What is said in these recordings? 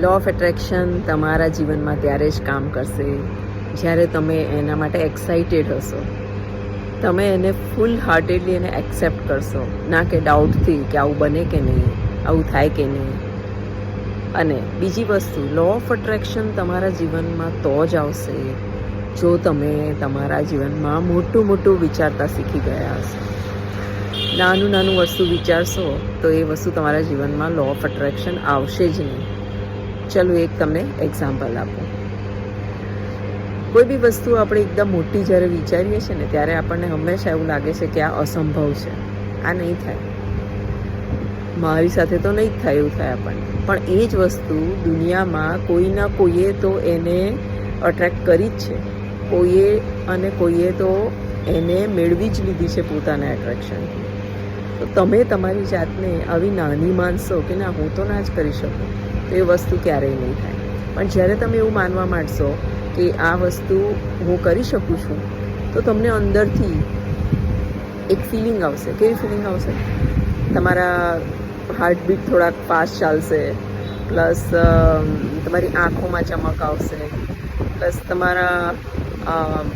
Law of attraction તમારા જીવનમાં ત્યારે જ કામ કરશે, જ્યારે તમે એના માટે એક્સાઇટેડ હશો. તમે એને ફૂલ હાર્ટેડલી એને એક્સેપ્ટ કરશો. ના કે ડાઉટથી કે આવું બને કે નહીં, આવું થાય કે નહીં. અને બીજી વસ્તુ લો ઓફ અટ્રેક્શન તમારા જીવનમાં તો જ આવશે, જો તમે તમારા જીવનમાં મોટું મોટું વિચારતા શીખી ગયા હશો. નાનું નાનું વસ્તુ વિચારશો, તો એ વસ્તુ તમારા જીવનમાં લો ઓફ અટ્રેક્શન આવશે જ નહીં. ચલો એક તમને એક્ઝામ્પલ આપું. કોઈ બી વસ્તુ આપણે એકદમ મોટી જ્યારે વિચારીએ છીએ ને, ત્યારે આપણને હંમેશા એવું લાગે છે કે આ અસંભવ છે. આ નહીં થાય. મારી સાથે તો નહીં જ થાય એવું થાય આપણને. પણ એ જ વસ્તુ દુનિયામાં કોઈના કોઈએ તો એને અટ્રેક્ટ કરી જ છે. કોઈએ અને કોઈએ તો એને મેળવી જ લીધી છે પોતાના એટ્રેક્શનથી તો તમે તમારી જાતને આવી નાની માનશો કે ના, હું તો ના જ કરી શકું. તો એ વસ્તુ ક્યારેય નહીં થાય. પણ જ્યારે તમે એવું માનવા માંડશો કે આ વસ્તુ હું કરી શકું છું, તો તમને અંદરથી એક ફિલિંગ આવશે. કેવી ફિલિંગ આવશે? તમારા હાર્ટબીટ થોડાક ફાસ્ટ ચાલશે પ્લસ તમારી આંખોમાં ચમક આવશે પ્લસ તમારા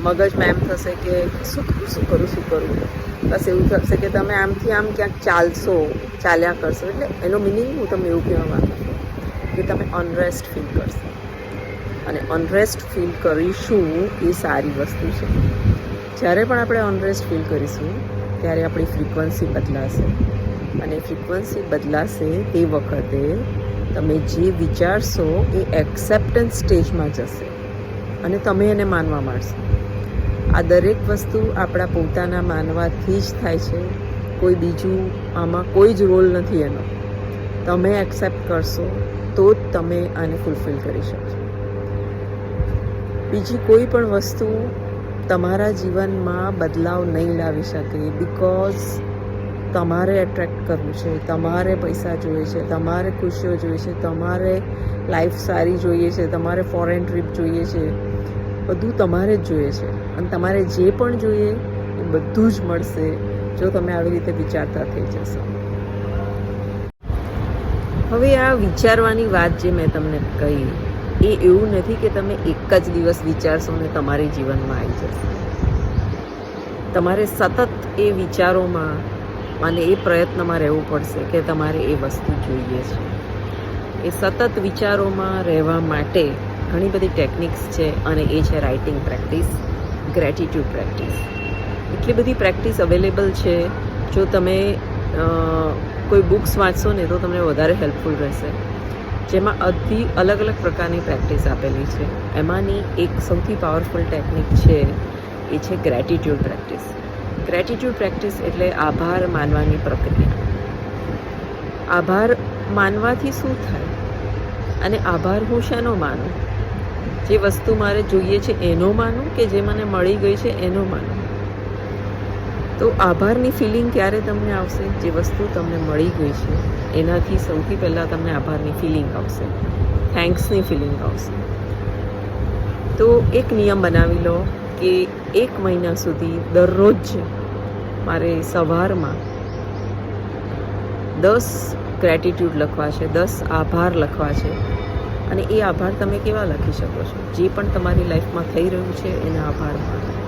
મગજમાં એમ થશે કે શું કરું શું કરું શું કરું? બસ એવું થશે કે તમે આમથી આમ ક્યાંક ચાલશો, ચાલ્યા કરશો. એટલે એનો મિનિંગ હું તમને એવું કહેવા માગું છું કે તમે અનરેસ્ટ ફીલ કરશો. અને અનરેસ્ટ ફીલ કરીશું એ સારી વસ્તુ છે. જ્યારે પણ આપણે અનરેસ્ટ ફીલ કરીશું, ત્યારે આપણી ફ્રીક્વન્સી બદલાશે. અને ફ્રીક્વન્સી બદલાશે તે વખતે તમે જે વિચારશો એ એક્સેપ્ટન્સ સ્ટેજમાં જશે. અને તમે એને માનવા માંડશો. આ દરેક વસ્તુ આપણા પોતાના માનવાથી જ થાય છે. કોઈ બીજું આમાં કોઈ જ રોલ નથી એનો. તમે એક્સેપ્ટ કરશો તો જ તમે આને ફૂલફિલ કરી શકશો. બીજી કોઈ પણ વસ્તુ તમારા જીવનમાં બદલાવ નહીં લાવી શકે બિકોઝ તમારે એટ્રેક્ટ કરવું છે, તમારે પૈસા જોઈએ છે, તમારે ખુશીઓ જોઈએ છે, તમારે લાઈફ સારી જોઈએ છે, તમારે ફોરેન ટ્રીપ જોઈએ છે. બધું તમારે જ જોઈએ છે. અને તમારે જે પણ જોઈએ એ બધું જ મળશે જો તમે આવી રીતે વિચારતા થઈ જશો. હવે આ વિચારવાની વાત જે મેં તમને કહી, એ એવું નથી કે તમે એક જ દિવસ વિચારશો ને તમારી જીવનમાં આવી જશે. તમારે સતત એ વિચારોમાં અને એ પ્રયત્નમાં રહેવું પડશે કે તમારે એ વસ્તુ જોઈએ છે. એ સતત વિચારોમાં રહેવા માટે ઘણી બધી ટેકનિક્સ છે અને એ છે રાઇટિંગ પ્રેક્ટિસ. ગ્રેટિટ્યૂડ પ્રેક્ટિસ એટલી બધી પ્રેક્ટિસ અવેલેબલ છે. જો તમે કોઈ બુક્સ વાંચશો ને તો તમને વધારે હેલ્પફુલ રહેશે. જેમાં અધી અલગ અલગ પ્રકારની પ્રેક્ટિસ આપેલી છે. એમાંની એક સૌથી પાવરફુલ ટેકનિક છે, એ છે ગ્રેટિટ્યૂડ પ્રેક્ટિસ ગ્રેટિટ્યૂડ પ્રેક્ટિસ એટલે આભાર માનવાની પ્રક્રિયા. આભાર માનવાથી શું થાય? અને આભાર હું શેનો માનું? જે વસ્તુ મારે જોઈએ છે એનો માનું કે જે મને મળી ગઈ છે એનો માનું? તો આભારની ફિલિંગ ક્યારે તમને આવશે? જે વસ્તુ તમને મળી ગઈ છે, એનાથી સૌથી પહેલાં તમને આભારની ફિલિંગ આવશે. થેન્ક્સની ફિલિંગ આવશે. તો એક નિયમ બનાવી લો કે એક મહિના સુધી દરરોજ મારે સવારમાં દસ ગ્રેટિટ્યૂડ લખવા છે, દસ આભાર લખવા છે. અને એ આભાર તમે કેવા લખી શકો છો? જે પણ તમારી લાઈફમાં થઈ રહ્યું છે, એના આભાર માનો.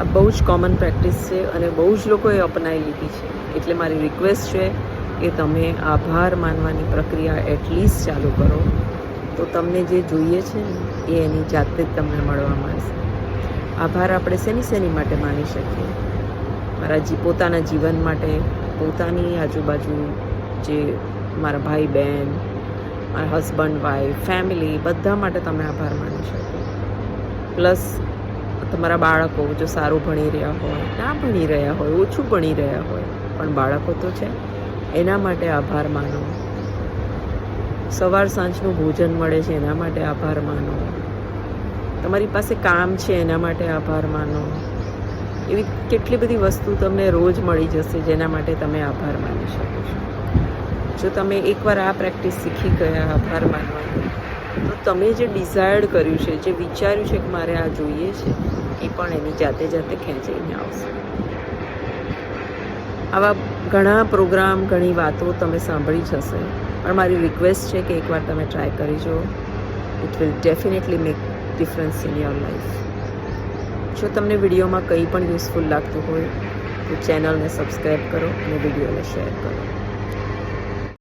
આ બહુ જ કોમન પ્રેક્ટિસ છે અને બહુ જ લોકોએ અપનાવી લીધી છે. એટલે મારી રિક્વેસ્ટ છે કે તમે આભાર માનવાની પ્રક્રિયા એટલીસ્ટ ચાલુ કરો. તો તમને જે જોઈએ છે ને, એ એની જાતે જ તમને મળવા મળશે. આભાર આપણે શેની શેની માટે માની શકીએ? મારા જી, પોતાના જીવન માટે, પોતાની આજુબાજુ જે મારા ભાઈ બહેન હસબન્ડ વાઈફ ફેમિલી બધા માટે તમે આભાર માની શકો. પ્લસ તમારા બાળકો જો સારું ભણી રહ્યા હોય, ના ભણી રહ્યા હોય, ઓછું ભણી રહ્યા હોય, પણ બાળકો તો છે. એના માટે આભાર માનો. સવાર સાંજનું ભોજન મળે છે, એના માટે આભાર માનો. તમારી પાસે કામ છે, એના માટે આભાર માનો. એવી કેટલી બધી વસ્તુ તમને રોજ મળી જશે, જેના માટે તમે આભાર માની શકો છો. જો તમે એકવાર આ પ્રેક્ટિસ શીખી ગયા આભાર માનવાની તો તમે જે ડિઝાયર્ડ કર્યું છે, જે વિચાર્યું છે કે મારે આ જોઈએ છે, એ પણ એની જાતે જાતે ખેંચાઈને આવશે. આવા ઘણા પ્રોગ્રામ, ઘણી વાતો તમે સાંભળી જ હશે. પણ મારી રિક્વેસ્ટ છે કે એકવાર તમે ટ્રાય કરી જુઓ. It will definitely make difference in your life જો તમને વિડીયોમાં કંઈ પણ યુઝફુલ લાગતું હોય, તો ચેનલને સબસ્ક્રાઈબ કરો અને વિડીયોને શેર કરો.